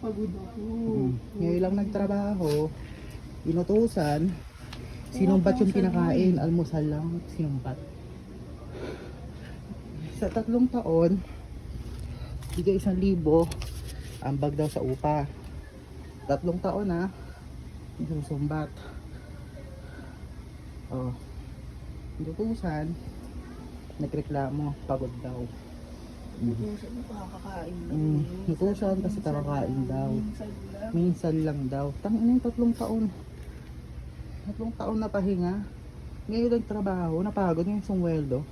pagod ako. Mm. Ngayon lang nagtrabaho, inutusan, sinumbat yung kinakain, almusal lang, sinumbat. Sa tatlong taon, bigay isang libo, ambag daw sa upa. Tatlong taon na, sinusumbat. Oh, inutusan, nagreklamo, pagod daw. Minsan mo kakakain lang. Mm, kasi kakakain daw. Minsan lang. Daw. Tangin yung tatlong taon. Tatlong taon na pahinga. Ngayon ang trabaho, napagod yung sumweldo.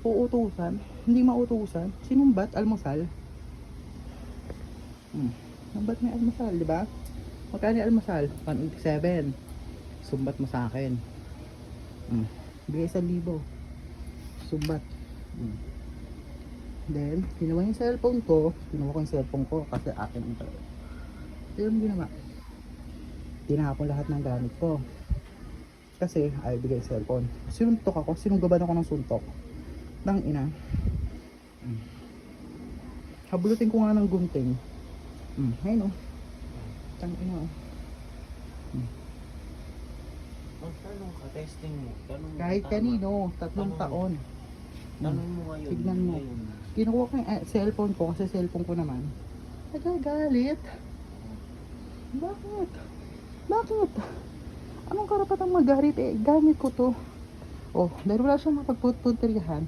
Uutusan, hindi mautusan. Sinumbat, almusal. Hmm. Sumbat may almusal, di ba? Magkano yung almusal? 187. Sumbat mo sa akin. Hmm. Bigay isang libo. Sumbat. Hmm. Then, kinuha yung cellphone ko. Kinuha ko yung cellphone ko kasi akin yung talaga. Ito yung ginawa. Tinapon lahat ng gamit ko. Kasi ay bigay yung cellphone. Sinuntok ako. Sinunggaban ako ng suntok. Nang ina. Mm. Habulutin ko nga ng gunting. Mm. Ayun o. Tang ina o. Magtanong ka, testing mo. Tanong Kahit kanino, tatlong Tanong taon. Tanong mo ngayon. Tignan mo. ngayon. Kinukuha ko yung eh, cellphone ko kasi cellphone ko naman. Nagagalit. Bakit? Bakit? Anong karapatang magalit eh? Gamit ko to. Oh, dahil wala siyang mapagpunteriyahan.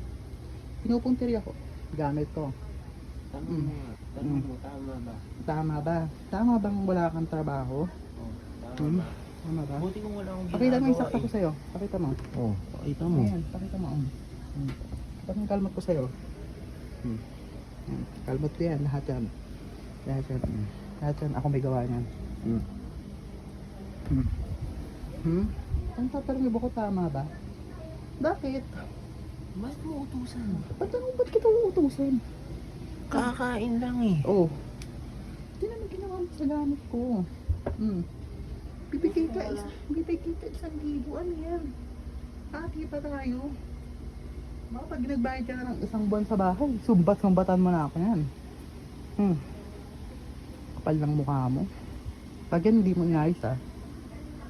Pinupunteriya ko. Gamit ko. Tanong Mm. Tanong Mm. mo, tama ba? Tama ba? Tama bang wala kang trabaho? Oh, tama Hmm? ba? Tama ba? Buti kung wala akong Pakita mo yung ginagawa sakta ko eh. sa'yo. Pakita mo. Oh, pakita mo. Ayan, pakita mo. Pakita yung kalmot ko sa'yo. Hmm. Ayan, Kalmot ko yan, lahat yan. Lahat yan. Hmm. Lahat yan, ako may gawa niyan. Mm. Hmm. Hmm? Ang tatanong mo ko tama ba? Bakit? Mas mo utusan. Ba't ano, ba't kita uutusin? Kakain lang eh. Oh. Hindi naman ginawa mo sa gamit ko. Hmm. Bibigay ka, is, bibigay ka isang libo. Ano yan? Hati pa tayo. Baka pag nagbayad ka na ng isang buwan sa bahay, sumbat-sumbatan mo na ako yan. Hmm. Kapal ng mukha mo. Pag yan, hindi mo inayos ah.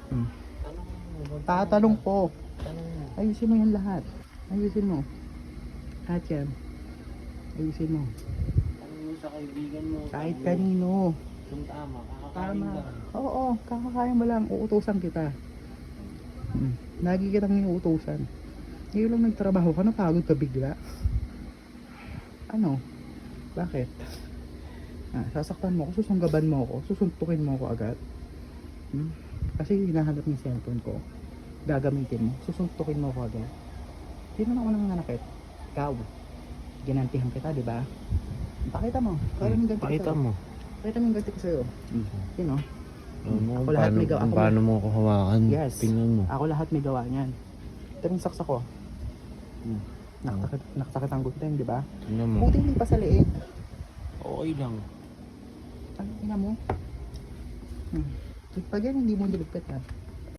Hmm. Tatanong ko. Ayusin mo yan lahat. Ayusin mo. Lahat yan. Ayusin mo. Sa kaibigan mo. Kahit kanino. Kung tama, kakakain Tama. lang. Oo, kakakaya mo lang. Uutusan kita. Hmm. Lagi kitang inuutusan. Ngayon lang nagtrabaho ka, napagod ka bigla. Ano? Bakit? Ah, sasaktan mo ako, susunggaban mo ako, susuntukin mo ako agad. Hmm? Kasi hinahanap yung cellphone ko. Gagamitin mo, susuntukin mo ako agad. Sino na unang nanakit? Ikaw. Ginantihan kita, di ba? Pakita mo. Mo yung ganti Pakita mo. Pakita mo yung ganti ko sa'yo. Sino? Alam mo Ako kung lahat paano, may gawa. Ako paano mo ako hawakan. Yes. Tingnan mo. Ako lahat may gawa niyan. Ito yung saksa ko. Hmm. Nakasakit, nakasakit ang gunting, di ba? Tingnan mo. Buti hindi pa sa leeg. Okay lang. Ano ina mo? Hmm. Pag yan, hindi mo niligpit ha.